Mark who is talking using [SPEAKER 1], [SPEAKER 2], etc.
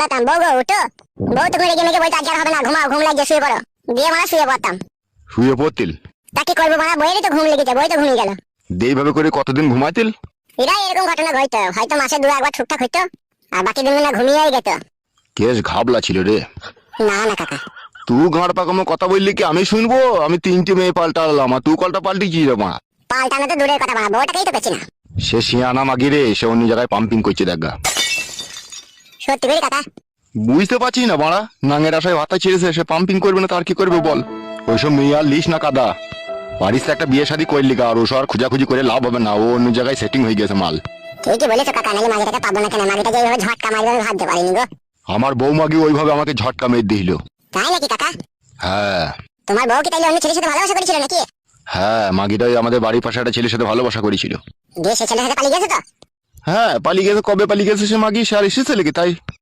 [SPEAKER 1] লাতাম বউ গো উঠো। বউ তুমি রেগে মেগে বলতে আজকে আর হবে না ঘুমাও ঘুম লাগছে শুয়ে পড়ো। দিয়ে মারা শুয়ে পড়তাম।
[SPEAKER 2] শুয়ে পড়তিল?
[SPEAKER 1] তা কি করব মারা বইয়েরই তো ঘুম লেগেছে বই তো ঘুমিয়ে গেল।
[SPEAKER 2] এইভাবে করে কতদিন ঘুমাইতিল
[SPEAKER 1] এরা এরকম ঘটনা ঘটতো। হয়তো মাসে দু একবার ঠিকঠাক হইতো আর বাকি দিন না ঘুমিয়েই যেত
[SPEAKER 2] কেস ঘাবলা ছিল রে।
[SPEAKER 1] না না কাকা।
[SPEAKER 2] তুই গাঁড় পাকামো কথা বললি কি আমি শুনব? আমি তিনটে মেয়ে পাল্টালাম আর তুই কলটা পাল্টিছি রে মা?
[SPEAKER 1] পাল্টানো তো দূরের কথা বাবা বউটাকেই তো পেছি না।
[SPEAKER 2] সে শিয়ানা মাগি রে সে অন্য জায়গায় পাম্পিং করছে দেখা
[SPEAKER 1] সত্যি করে কাকা?
[SPEAKER 2] বুঝতে পারছি না বাড়া। নাঙের আশায় ভাতা ছেড়েছে সে পাম্পিং করবে না তার কি করবে বল? ওইসব মেয়ে আর লিস না কাদা। পারিস একটা বিয়ে শাদী করলি গা আর ওসব আর খোঁজাখুঁজি করে লাভ হবে না ও অন্য জায়গায় সেটিং হয়ে গেছে মাল।
[SPEAKER 1] ঠিকই বলেছ কাকা? পাবো না কেন? ঝটকা মারবে আমি ভাবতে পারিনি গো।
[SPEAKER 2] আমার বৌমাকে ওইভাবে আমাকে ঝটকা মেরে দিল।
[SPEAKER 1] তাই নাকি কাকা?
[SPEAKER 2] হ্যাঁ।
[SPEAKER 1] তোমার বউ কি তাইলে অন্য ছেলের সাথে ভালোবাসা করেছিল নাকি?
[SPEAKER 2] হ্যাঁ মাগিটাই আমাদের বাড়ির পাশে একটা ছেলের সাথে ভালোবাসা করেছিল।
[SPEAKER 1] দিয়ে সে ছেলের সাথে পালিয়ে গেছে তো?
[SPEAKER 2] হ্যাঁ পালিয়ে গেছে কবে পালিয়ে গেছে সে মাগি? সে আর এসেছে নাকি? তাই